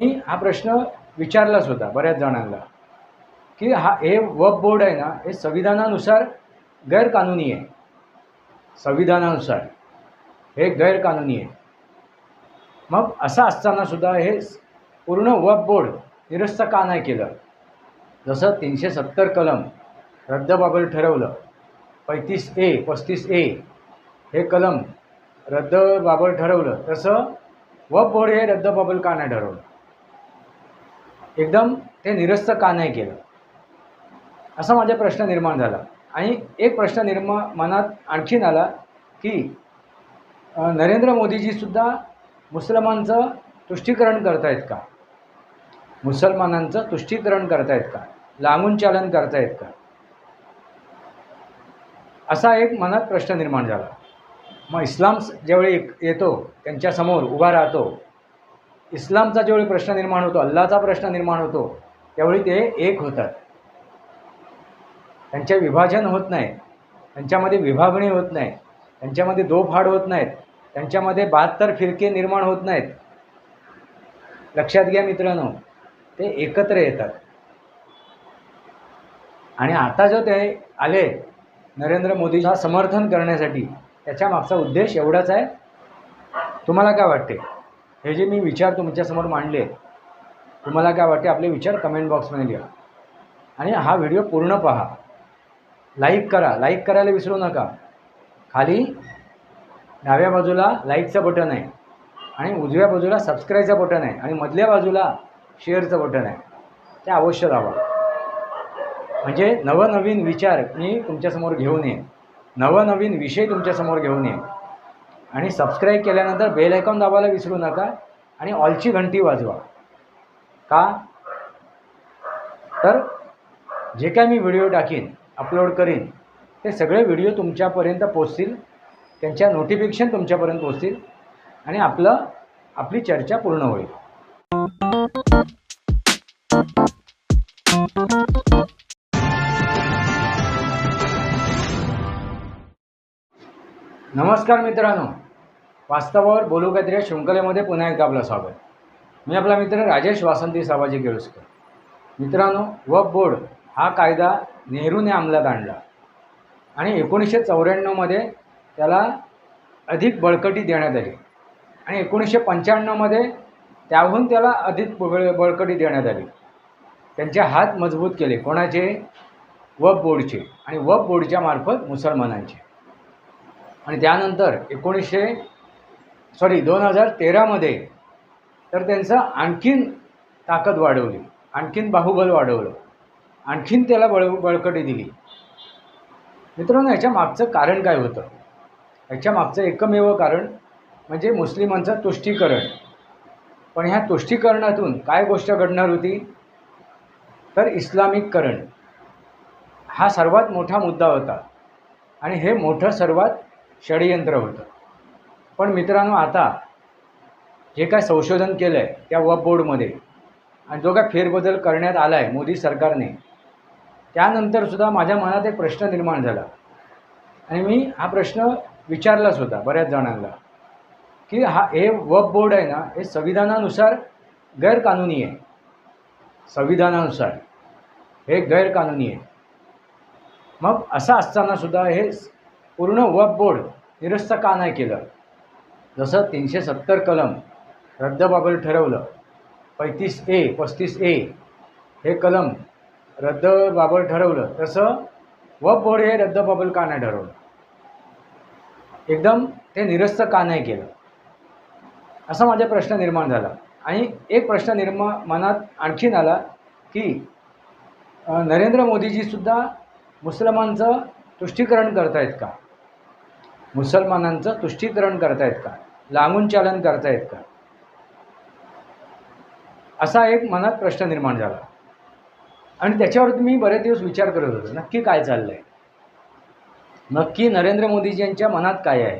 मी हा प्रश्न विचारलाच होता बऱ्याच जणांना की हा हे वफ बोर्ड आहे ना हे संविधानानुसार गैरकानूनी आहे. संविधानानुसार हे गैरकानूनी आहे. मग असं असताना सुद्धा हे पूर्ण वफ बोर्ड निरस्त का नाही केलं? जसं तीनशे सत्तर कलम रद्दबाबत ठरवलं पैतीस ए पस्तीस ए हे कलम रद्दबाबत ठरवलं तसं वफ बोर्ड हे रद्दबाबल का नाही ठरवलं? एकदम ते निरस्त का नाही केलं? असा माझा प्रश्न निर्माण झाला. आणि एक प्रश्न निर्मा मनात आणखीन आला की नरेंद्र मोदीजीसुद्धा मुसलमानचं तुष्टीकरण करतायत का? मुसलमानांचं तुष्टीकरण करतायत का? लांबून चालन करतायत का? असा एक मनात प्रश्न निर्माण झाला. मग इस्लाम ज्यावेळी एक येतो त्यांच्यासमोर उभा राहतो इस्लामचा ज्यावेळी प्रश्न निर्माण होतो अल्लाचा प्रश्न निर्माण होतो त्यावेळी ते एक होतात. त्यांचे विभाजन होत नाही त्यांच्यामध्ये विभागणी होत नाही त्यांच्यामध्ये दोफाड होत नाहीत त्यांच्यामध्ये बहात्तर फिरके निर्माण होत नाहीत. लक्षात घ्या मित्रांनो ते एकत्र येतात. आणि आता जो ते आले नरेंद्र मोदीला समर्थन करण्यासाठी त्याच्या मागचा उद्देश एवढाच आहे. तुम्हाला काय वाटते? हे जे मी विचार तुमच्यासमोर मांडले तुम्हाला काय वाटते? आपले विचार कमेंट बॉक्समध्ये लिहा. आणि हा व्हिडिओ पूर्ण पहा. लाईक करा. लाईक करायला विसरू नका. खाली डाव्या बाजूला लाईकचं बटन आहे आणि उजव्या बाजूला सबस्क्राईबचं बटन आहे आणि मधल्या बाजूला शेअरचं बटन आहे. ते अवश्य दाबा म्हणजे नवनवीन विचार मी तुमच्यासमोर घेऊन येईन. नवनवीन विषय तुमच्यासमोर घेऊन येईन. आणि सबस्क्राईब केल्यानंतर बेल आयकॉन दाबायला विसरू नका आणि ऑलची घंटी वाजवा. का? तर जे काय मी व्हिडिओ टाकीन अपलोड करीन ते सगळे व्हिडिओ तुमच्यापर्यंत पोचतील त्यांच्या नोटिफिकेशन तुमच्यापर्यंत पोचतील आणि आपलं आपली चर्चा पूर्ण होईल. नमस्कार मित्रांनो. वास्तवावर बोलू काहीतरी या शृंखलेमध्ये पुन्हा एकदा आपलं स्वागत. मी आपला मित्र राजेश वासंती साबाजी केळुसकर. मित्रांनो वफ बोर्ड हा कायदा नेहरूने अंमलात आणला. आणि एकोणीसशे चौऱ्याण्णवमध्ये त्याला अधिक बळकटी देण्यात आली. आणि एकोणीसशे पंच्याण्णवमध्ये त्याहून त्याला अधिक बळ बळकटी देण्यात आली. त्यांचे हात मजबूत केले. कोणाचे? वफ बोर्डचे. आणि वफ बोर्डच्या मार्फत मुसलमानांचे. आणि त्यानंतर एकोणीसशे सॉरी दोन हजार तेरामध्ये तर त्यांचं आणखीन ताकद वाढवली. आणखीन बाहुबल वाढवलं. आणखीन त्याला बळ बळकटी दिली. मित्रांनो याच्या मागचं कारण काय होतं? याच्या मागचं एकमेव कारण म्हणजे मुस्लिमांचं तुष्टीकरण. पण ह्या तुष्टीकरणातून काय गोष्ट घडणार होती? तर इस्लामिककरण. हा सर्वात मोठा मुद्दा होता. आणि हे मोठं सर्वात षडयंत्र होतं. पण मित्रांनो आता जे काय संशोधन केलं आहे त्या वब बोर्डमध्ये आणि जो काय फेरबदल करण्यात आला आहे मोदी सरकारने त्यानंतरसुद्धा माझ्या मनात एक प्रश्न निर्माण झाला. आणि मी हा प्रश्न विचारलाच होता बऱ्याच जणांना की हा हे वब बोर्ड आहे ना हे संविधानानुसार गैरकानूनी आहे. संविधानानुसार हे गैरकानूनी आहे. मग असं असतानासुद्धा हे पूर्ण वक्फ बोर्ड निरस्त का नाही केलं? जसं तीनशे सत्तर कलम रद्दबाबत ठरवलं पैतीस ए पस्तीस ए हे कलम रद्दबाबत ठरवलं तसं वक्फ बोर्ड हे रद्दबाबत का नाही ठरवलं? एकदम ते निरस्त का नाही केलं? असा माझा प्रश्न निर्माण झाला. आणि एक प्रश्न निर्मा मनात आणखीन आला की नरेंद्र मोदीजीसुद्धा मुसलमानचं तुष्टीकरण करतायत का? मुसलमानांचं तुष्टीकरण करतायत का? लांबून चालन करतायत का? असा एक मनात प्रश्न निर्माण झाला. आणि त्याच्यावर मी बरेच दिवस विचार करत होतो नक्की काय चाललं आहे नक्की नरेंद्र मोदीजी यांच्या मनात काय आहे?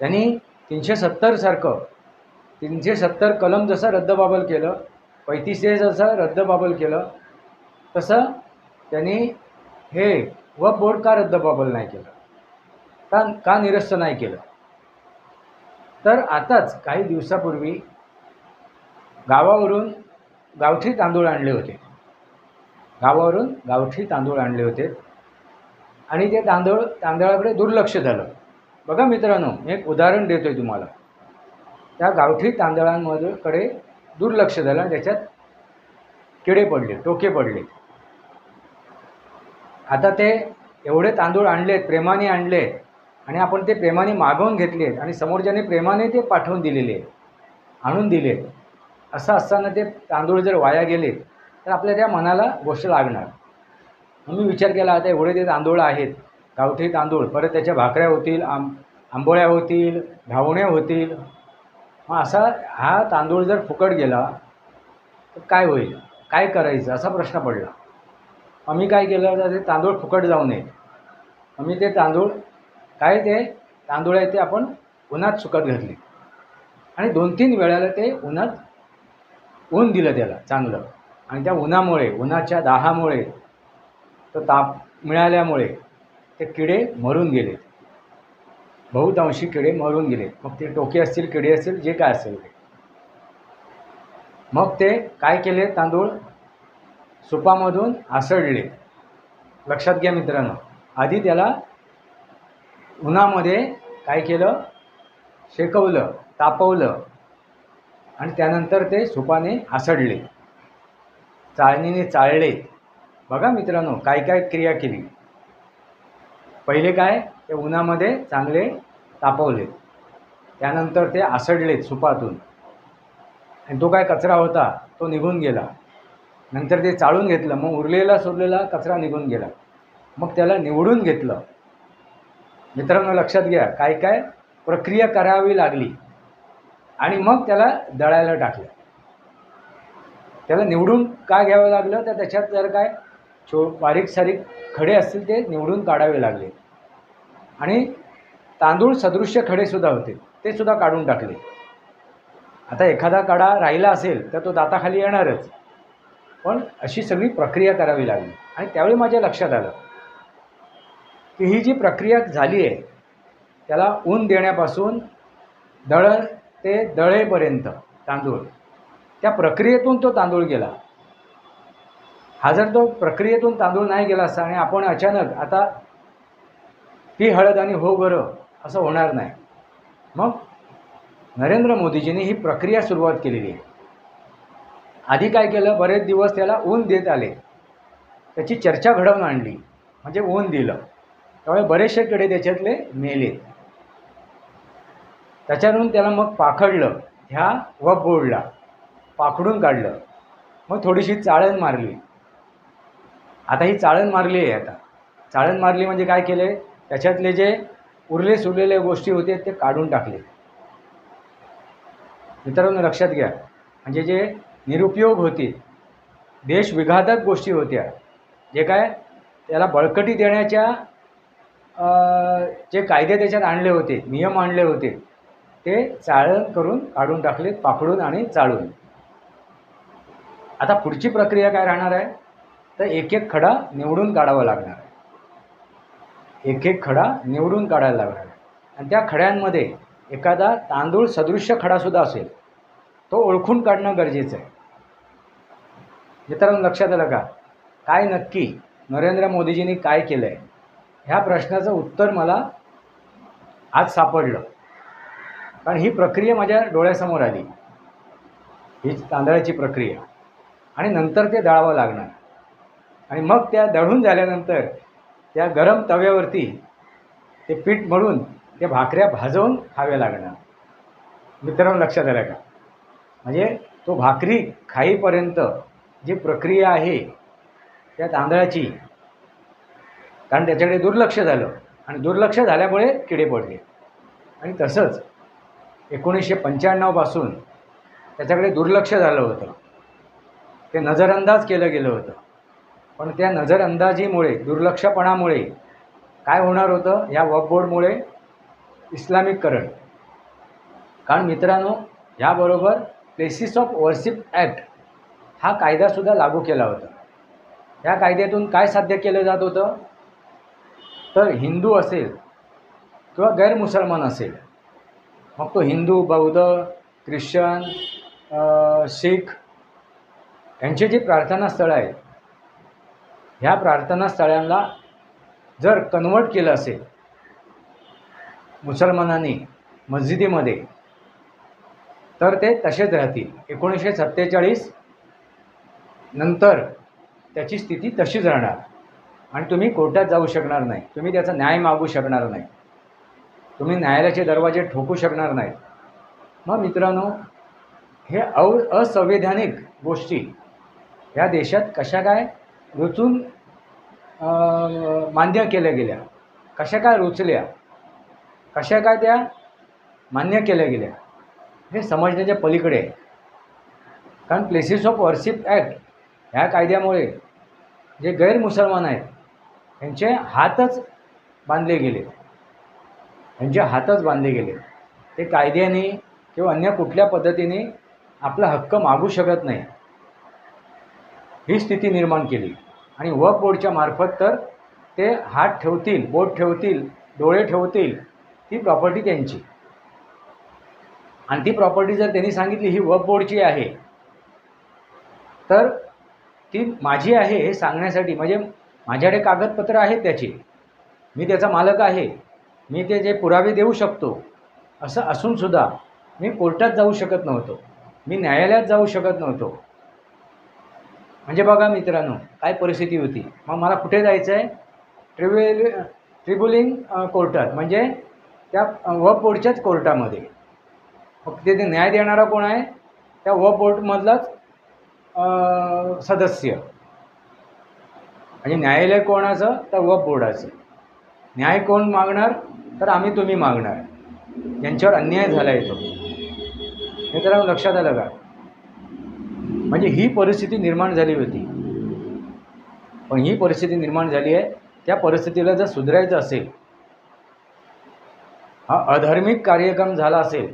त्यांनी तीनशे सत्तरसारखं तीनशे सत्तर कलम जसं रद्दबाबल केलं पैतीस ए जसं रद्दबाबल केलं तसं त्यांनी हे व बोर्ड का रद्दबाबल नाही केलं. का का निरस्त नाही केलं? तर आताच काही दिवसापूर्वी गावावरून गावठी तांदूळ आणले होते. गावावरून गावठी तांदूळ आणले होते. आणि ते तांदूळ तांदळाकडे दुर्लक्ष झालं. बघा मित्रांनो मी एक उदाहरण देतो आहे तुम्हाला. त्या गावठी तांदळांमध्येकडे दुर्लक्ष झालं आणि त्याच्यात किडे पडले टोके पडले. आता ते एवढे तांदूळ आणलेत प्रेमाने आणलेत आणि आपण ते प्रेमाने मागवून घेतले आहेत आणि समोरच्याने प्रेमाने ते पाठवून दिलेले आहेत आणून दिले असं असताना ते तांदूळ जर वाया गेले तर आपल्या त्या मनाला गोष्ट लागणार. मग मी विचार केला आता एवढे ते तांदूळ आहेत गावठी तांदूळ परत त्याच्या भाकऱ्या होतील आंब आंबोळ्या होतील घावण्या होतील. मग असा हा तांदूळ जर फुकट गेला तर काय होईल? काय करायचं? असा प्रश्न पडला. मग मी काय केलं तर ते तांदूळ फुकट जाऊ नये. मग मी ते तांदूळ काय ते? तांदूळ आहे ते आपण उन्हात सुकत घातले. आणि दोन तीन वेळाला ते उन्हात ऊन दिलं त्याला चांगलं. आणि त्या उन्हामुळे उन्हाच्या दाहामुळे तो ताप मिळाल्यामुळे ते किडे मरून गेले. बहुतांशी किडे मरून गेले. मग ते टोके असतील किडे असतील जे काय असेल ते. मग ते काय केले तांदूळ? सुपामधून आसळले लक्षात घ्या मित्रांनो आधी त्याला उन्हामध्ये काय केलं? शेकवलं तापवलं. आणि त्यानंतर ते सुपाने आसडले चाळणीने चाळले. बघा मित्रांनो काय काय क्रिया केली. पहिले काय? ते उन्हामध्ये चांगले तापवले. त्यानंतर ते आसडलेत सुपातून. आणि तो काय कचरा होता? तो निघून गेला. नंतर ते चाळून घेतलं. मग उरलेला सोडलेला कचरा निघून गेला. मग त्याला निवडून घेतलं. मित्रांनो लक्षात घ्या काय काय प्रक्रिया करावी लागली आणि मग त्याला दळायला टाकलं. त्याला निवडून का घ्यावं लागलं? तर त्याच्यात जर काय छो बारीक सारीक खडे असतील ते निवडून काढावे लागले. आणि तांदूळ सदृश्य खडेसुद्धा होते ते सुद्धा काढून टाकले. आता एखादा काढा राहिला असेल तर तो दाताखाली येणारच. पण अशी सगळी प्रक्रिया करावी लागली. आणि त्यावेळी माझ्या लक्षात आलं ही जी प्रक्रिया झाली आहे त्याला ऊन देण्यापासून दळ ते दळेपर्यंत तांदूळ. त्या प्रक्रियेतून तो तांदूळ गेला. हा जर तो प्रक्रियेतून तांदूळ नाही गेला असता आणि आपण अचानक आता ती हळद आणि हो बरं असं होणार नाही. मग नरेंद्र मोदीजींनी ही प्रक्रिया सुरुवात केलेली आहे. आधी काय केलं? बरेच दिवस त्याला ऊन देत आले. त्याची चर्चा घडवून आणली. म्हणजे ऊन दिलं. त्यामुळे बरेचसे किडे त्याच्यातले मेले. त्याच्यातून त्याला मग पाखडलं ह्या वप बोर्डला पाखडून काढलं. मग थोडीशी चाळण मारली. आता ही चाळण मारली आहे आता. चाळण मारली म्हणजे काय केले? त्याच्यातले जे उरले सुरलेले गोष्टी होते ते काढून टाकले. मित्रांनो लक्षात घ्या. म्हणजे जे निरुपयोग होते देशविघातक गोष्टी होत्या. जे काय? त्याला बळकटी देण्याच्या जे कायदे त्याच्यात आणले होते नियम आणले होते ते चाळण करून काढून टाकले पाकडून आणि चाळून. आता पुढची प्रक्रिया काय राहणार आहे? तर एक एक खडा निवडून काढावा लागणार आहे. एक एक खडा निवडून काढायला लागणार आहे. आणि त्या खड्यांमध्ये एखादा तांदूळ सदृश्य खडासुद्धा असेल तो ओळखून काढणं गरजेचं आहे. मित्रांनो लक्षात आलं का? काय नक्की नरेंद्र मोदीजींनी काय केलं आहे ह्या प्रश्नाचं उत्तर मला आज सापडलं. कारण ही प्रक्रिया माझ्या डोळ्यासमोर आली. ही तांदळाची प्रक्रिया. आणि नंतर ते दळावं लागणार. आणि मग त्या दळून झाल्यानंतर त्या गरम तव्यावरती ते पीठ मळून त्या भाकऱ्या भाजवून खाव्या लागणार. मित्रांनो लक्षात आलं का? म्हणजे तो भाकरी खाईपर्यंत जी प्रक्रिया आहे त्या तांदळाची कारण त्याच्याकडे दुर्लक्ष झालं. आणि दुर्लक्ष झाल्यामुळे किडे पडले. आणि तसंच एकोणीसशे पंच्याण्णवपासून त्याच्याकडे दुर्लक्ष झालं होतं. ते नजरअंदाज केलं गेलं होतं. पण त्या नजरअंदाजीमुळे दुर्लक्षपणामुळे काय होणार होतं? या वॉकबोर्डमुळे इस्लामिककरण कारण मित्रांनो ह्याबरोबर प्लेसिस ऑफ वर्शिप ॲक्ट हा कायदासुद्धा लागू केला होता. या कायद्यातून काय साध्य केलं जात होतं? तर हिंदू असेल किंवा गैरमुसलमान असेल मग तो हिंदू बौद्ध ख्रिश्चन शीख यांचे जे प्रार्थनास्थळं आहेत ह्या प्रार्थनास्थळांना जर कन्वर्ट केलं असेल मुसलमानांनी मस्जिदीमध्ये तर ते तसेच राहतील. एकोणीसशे सत्तेचाळीस नंतर त्याची स्थिती तशीच राहणार. आणि तुम्ही कोर्टात जाऊ शकणार नाही. तुम्ही त्याचा न्याय मागू शकणार नाही. तुम्ही न्यायालयाचे दरवाजे ठोकू शकणार नाही. मग मित्रांनो हे अव असंवैधानिक गोष्टी ह्या देशात कशा काय रुचून मान्य केल्या गेल्या कशा काय रुचल्या कशा काय त्या मान्य केल्या गेल्या हे समजण्याच्या पलीकडे आहे. कारण प्लेसेस ऑफ वर्शिप ॲक्ट ह्या कायद्यामुळे जे गैरमुसलमान आहेत यांचे हातच बांधले गेले. यांचे हातच बांधले गेले. ते कायद्याने किंवा अन्य कुठल्या पद्धतीने आपला हक्क मागू शकत नाही. ही स्थिती निर्माण केली. आणि वक बोर्डच्या मार्फत तर ते हात ठेवतील बोट ठेवतील डोळे ठेवतील ती प्रॉपर्टी त्यांची. आणि ती प्रॉपर्टी जर त्यांनी सांगितली ही वक बोर्डची आहे तर ती माझी आहे हे सांगण्यासाठी म्हणजे माझ्याकडे कागदपत्र आहेत त्याची. मी त्याचा मालक आहे. मी ते जे पुरावे देऊ शकतो असं असूनसुद्धा मी कोर्टात जाऊ शकत नव्हतो. मी न्यायालयात जाऊ शकत नव्हतो. म्हणजे बघा मित्रांनो काय परिस्थिती होती. मग मला कुठे जायचं आहे ट्रिब्युल ट्रिब्युलिंग कोर्टात. म्हणजे त्या व बोर्डच्याच कोर्टामध्ये. मग तिथे न्याय देणारा कोण आहे? त्या व बोर्डमधलाच सदस्य. आणि न्यायालय कोणाचं तर वप बोर्डाचं न्याय कोण मागणार तर आम्ही तुम्ही मागणार. यांच्यावर अन्याय झाला येतो हे तर लक्षात आलं का? म्हणजे ही परिस्थिती निर्माण झाली होती. पण ही परिस्थिती निर्माण झाली आहे त्या परिस्थितीला जर सुधारायचं असेल हा अधर्मिक कार्यक्रम झाला असेल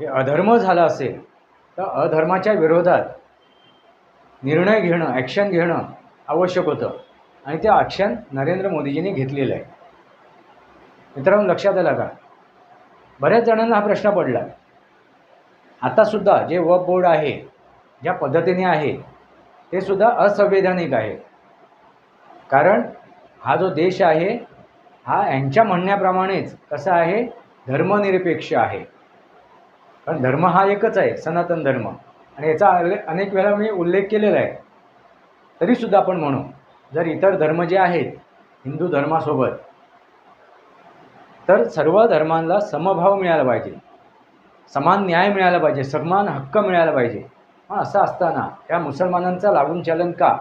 हे अधर्म झाला असेल तर अधर्माच्या विरोधात निर्णय घेणं ॲक्शन घेणं आवश्यक होतं. आणि ते ॲक्शन नरेंद्र मोदीजींनी घेतलेलं आहे. मित्रांनो लक्षात आलं का? बऱ्याच जणांना हा प्रश्न पडला. आतासुद्धा जे वक बोर्ड आहे ज्या पद्धतीने आहे ते सुद्धा असंवैधानिक आहे. कारण हा जो देश आहे हा यांच्या म्हणण्याप्रमाणेच कसा आहे धर्मनिरपेक्ष आहे. कारण धर्म हा एकच आहे सनातन धर्म. आणि याचा अनेक वेळा मी उल्लेख केलेला आहे. तरीसुद्धा आपण म्हणू जर इतर धर्म जे आहेत हिंदू धर्मासोबत तर सर्व धर्मांना समभाव मिळाला पाहिजे. समान न्याय मिळाला पाहिजे समान हक्क मिळाला पाहिजे. मग असं असताना त्या मुसलमानांचा लागून चलन का?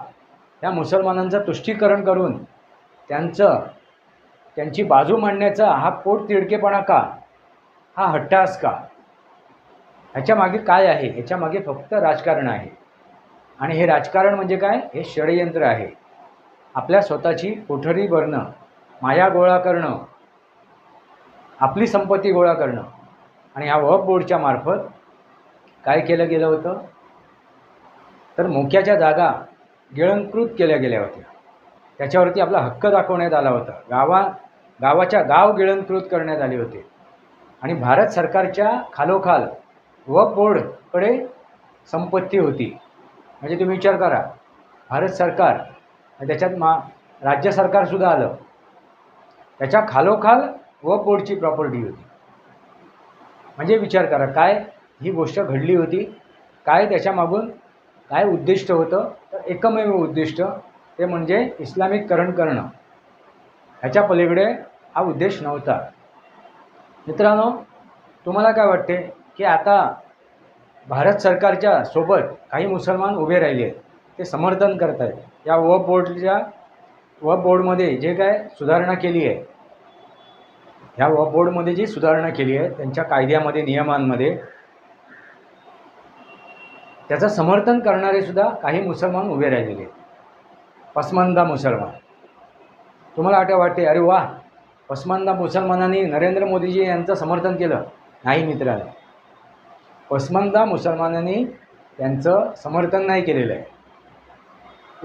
त्या मुसलमानांचं तुष्टीकरण करून त्यांचं त्यांची बाजू मांडण्याचा हा पोट तिडकेपणा का? हा हट्टास का? ह्याच्यामागे काय आहे? ह्याच्यामागे फक्त राजकारण आहे. आणि हे राजकारण म्हणजे काय? हे षडयंत्र आहे. आपल्या स्वतःची कोठरी भरणं माया गोळा करणं आपली संपत्ती गोळा करणं आणि ह्या वफ बोर्डच्या मार्फत काय केलं गेलं होतं? तर मोक्याच्या जागा गिळंकृत केल्या गेल्या होत्या. त्याच्यावरती आपला हक्क दाखवण्यात आला होता. गावा गावाच्या गाव गिळंकृत करण्यात आले होते. आणि भारत सरकारच्या खालोखाल वफ बोर्डकडे संपत्ती होती. म्हणजे तुम्ही विचार करा भारत सरकार आणि त्याच्यात मा राज्य सरकारसुद्धा आलं. त्याच्या खालोखाल व बोर्डची प्रॉपर्टी होती. म्हणजे विचार करा काय ही गोष्ट घडली होती काय त्याच्यामागून काय उद्दिष्ट होतं तर एकमेव उद्दिष्ट ते म्हणजे इस्लामिककरण करणं. ह्याच्या पलीकडे हा उद्देश नव्हता. मित्रांनो तुम्हाला काय वाटते की आता भारत सरकारच्या सोबत काही मुसलमान उभे राहिले आहेत ते समर्थन करत आहेत या व बोर्डच्या व बोर्डमध्ये जे काय सुधारणा केली आहे ह्या व बोर्डमध्ये जी सुधारणा केली आहे त्यांच्या कायद्यामध्ये नियमांमध्ये त्याचं समर्थन करणारे सुद्धा काही मुसलमान उभे राहिलेले आहेत. पसमंदा मुसलमान. तुम्हाला आठ वाटते अरे वा पसमंदा मुसलमानांनी नरेंद्र मोदीजी यांचं समर्थन केलं? नाही मित्रांनो. पसमंदा मुसलमानांनी त्यांचं समर्थन नाही केलेलं आहे.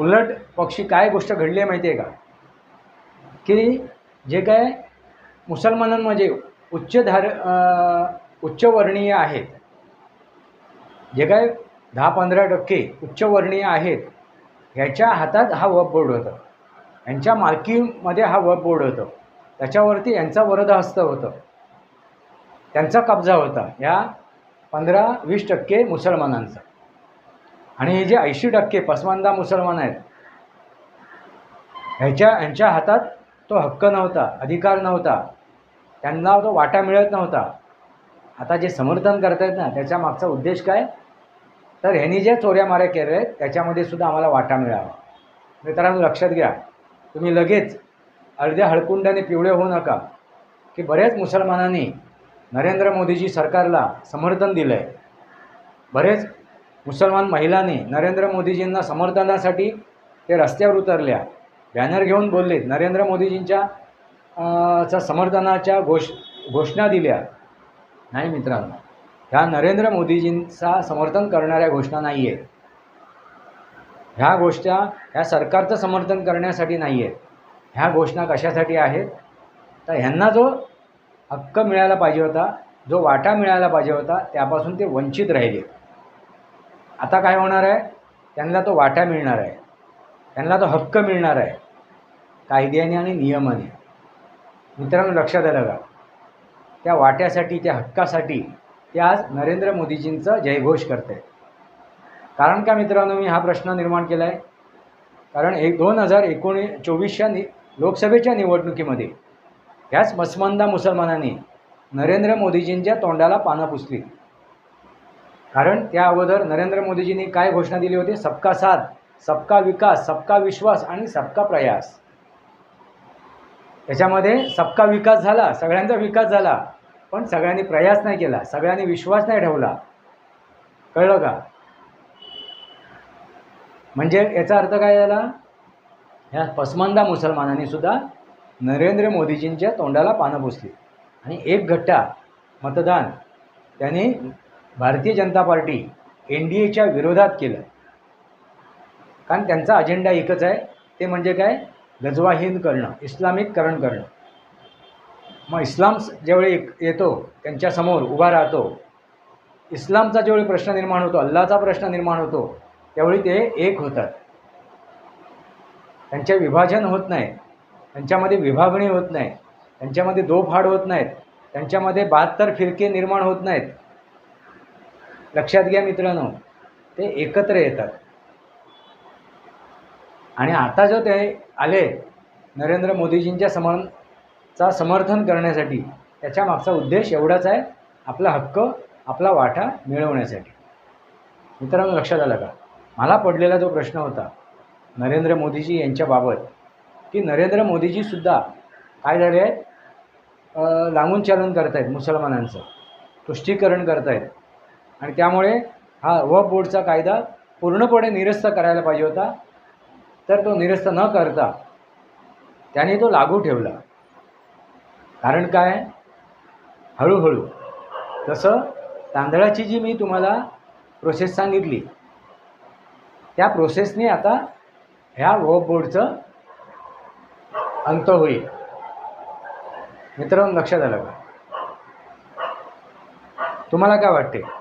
उलट पक्षी काय गोष्ट घडली आहे माहिती आहे का? की जे काय मुसलमानांमध्ये उच्च धार उच्चवर्णीय आहेत. जे काय दहा पंधरा टक्के उच्चवर्णीय आहेत ह्याच्या हातात हा वप बोर्ड होतं. यांच्या मालकीमध्ये हा वप बोर्ड होतं. त्याच्यावरती यांचा वरदहस्त होतं. त्यांचा कब्जा होता. या पंधरा वीस टक्के मुसलमानांचा. आणि हे जे ऐंशी टक्के पसमानदा मुसलमान आहेत ह्याच्या ह्यांच्या हातात तो हक्क नव्हता अधिकार नव्हता. त्यांना तो वाटा मिळत नव्हता. आता जे समर्थन करतायत ना त्याच्या मागचा उद्देश काय? तर ह्यांनी ज्या चोऱ्या माऱ्या केल्या आहेत त्याच्यामध्ये सुद्धा आम्हाला वाटा मिळावा. मित्रांनो लक्षात घ्या. तुम्ही लगेच अर्ध्या हळकुंडाने पिवळे होऊ नका की बऱ्याच मुसलमानांनी नरेंद्र मोदीजी सरकारला समर्थन दिलं आहे बरेच मुसलमान महिलांनी नरेंद्र मोदीजींना समर्थनासाठी ते रस्त्यावर उतरल्या. बॅनर घेऊन बोललेत नरेंद्र मोदीजींच्या चा समर्थनाच्या घोष घोषणा दिल्या. नाही मित्रांनो ह्या नरेंद्र मोदीजींचा समर्थन करणाऱ्या घोषणा नाही आहेत ह्या गोष्टी ह्या सरकारचं समर्थन करण्यासाठी नाही आहेत ह्या घोषणा कशासाठी आहेत? तर ह्यांना जो हक्क मिळायला पाहिजे होता जो वाटा मिळायला पाहिजे होता त्यापासून ते वंचित राहिले. आता काय होणार आहे? त्यांना तो वाटा मिळणार आहे. त्यांना तो हक्क मिळणार आहे. कायद्याने आणि नियमाने. मित्रांनो लक्षात आलं का? त्या वाट्यासाठी त्या हक्कासाठी ते आज नरेंद्र मोदीजींचं जयघोष करत आहे कारण का मित्रांनो मी हा प्रश्न निर्माण केला आहे कारण एक दोन हजार एकोणी चोवीसच्या नि लोकसभेच्या निवडणुकीमध्ये ह्याच मसमंदा मुसलमानांनी नरेंद्र मोदीजींच्या तोंडाला पानं पुसली. कारण त्या अगोदर नरेंद्र मोदीजींनी काय घोषणा दिली होती? सबका साथ सबका विकास सबका विश्वास आणि सबका प्रयास. त्याच्यामध्ये सबका विकास झाला सगळ्यांचा विकास झाला पण सगळ्यांनी प्रयास नाही केला सगळ्यांनी विश्वास नाही ठेवला. कळलं का? म्हणजे याचा अर्थ काय झाला? ह्या पसमंदा मुसलमानांनी सुद्धा नरेंद्र मोदीजींच्या तोंडाला पानं पुसली. आणि एक गट्टा मतदान त्यांनी Bharatiya Janata party N D एच्या विरोधात केलं. कारण त्यांचा अजेंडा एकच आहे. ते म्हणजे काय? गजवाहीन करणं इस्लामिककरण करणं मग इस्लाम ज्यावेळी एक येतो त्यांच्यासमोर उभा राहतो इस्लामचा ज्यावेळी प्रश्न निर्माण होतो अल्लाचा प्रश्न निर्माण होतो त्यावेळी ते एक होतात. त्यांचे विभाजन होत नाही. त्यांच्यामध्ये विभागणी होत नाही. त्यांच्यामध्ये दोफाड होत नाहीत. त्यांच्यामध्ये बहात्तर फिरके निर्माण होत नाहीत. लक्षात घ्या मित्रांनो ते एकत्र येतात. आणि आता जो ते आले नरेंद्र मोदीजींच्या समर चा समर्थन करण्यासाठी त्याच्या मागचा उद्देश एवढाच आहे आपला हक्क आपला वाटा मिळवण्यासाठी. मित्रांनो लक्षात आलं का? मला पडलेला जो प्रश्न होता नरेंद्र मोदीजी यांच्याबाबत की नरेंद्र मोदीजीसुद्धा काय झाले आहेत? अ, लांबून चालन करत आहेत मुसलमानांचं तुष्टीकरण करत आहेत आणि त्यामुळे हा वफ बोर्डचा कायदा पूर्णपणे निरस्त करायला पाहिजे होता. तर तो निरस्त न करता त्याने तो लागू ठेवला. कारण काय? हळूहळू. तसं तांदळाची जी मी तुम्हाला प्रोसेस सांगितली त्या प्रोसेसने आता ह्या वफ बोर्डचं अंत होईल. मित्रांनो लक्षात आलं का? तुम्हाला काय वाटते?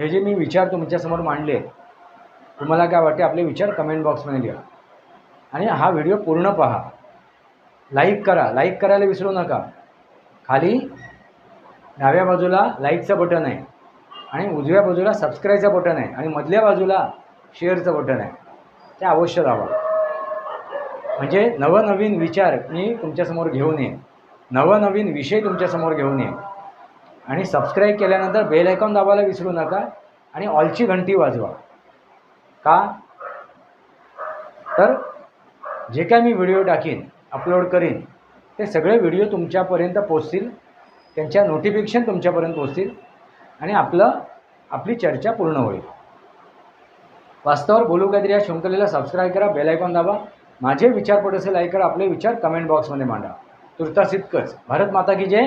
हे जे मी विचार तुमच्यासमोर मांडले तुम्हाला काय वाटते? आपले विचार कमेंट बॉक्समध्ये लिहा. आणि हा व्हिडिओ पूर्ण पहा. लाईक करा. लाईक करायला विसरू नका. खाली डाव्या बाजूला लाईकचं बटन आहे. आणि उजव्या बाजूला सबस्क्राईबचं बटन आहे. आणि मधल्या बाजूला शेअरचं बटन आहे. ते अवश्य दाबा म्हणजे नवनवीन विचार मी तुमच्यासमोर घेऊन येईन. नवनवीन विषय तुमच्यासमोर घेऊन येईन. आणि सबस्क्राईब केल्यानंतर बेल आयकॉन दाबायला विसरू नका आणि ऑलची घंटी वाजवा. का? तर जे काय मी व्हिडिओ टाकीन अपलोड करीन ते सगळे व्हिडिओ तुमच्यापर्यंत पोचतील त्यांच्या नोटिफिकेशन तुमच्यापर्यंत पोचतील आणि आपलं आपली चर्चा पूर्ण होईल. वास्तवावर बोलू काहीतरी या शृंखलेला सबस्क्राईब करा बेल आयकॉन दाबा. माझे विचार पट असेल लाईक करा आपले विचार कमेंट बॉक्समध्ये मांडा. तुर्तास इतकंच. भारत माता की जय.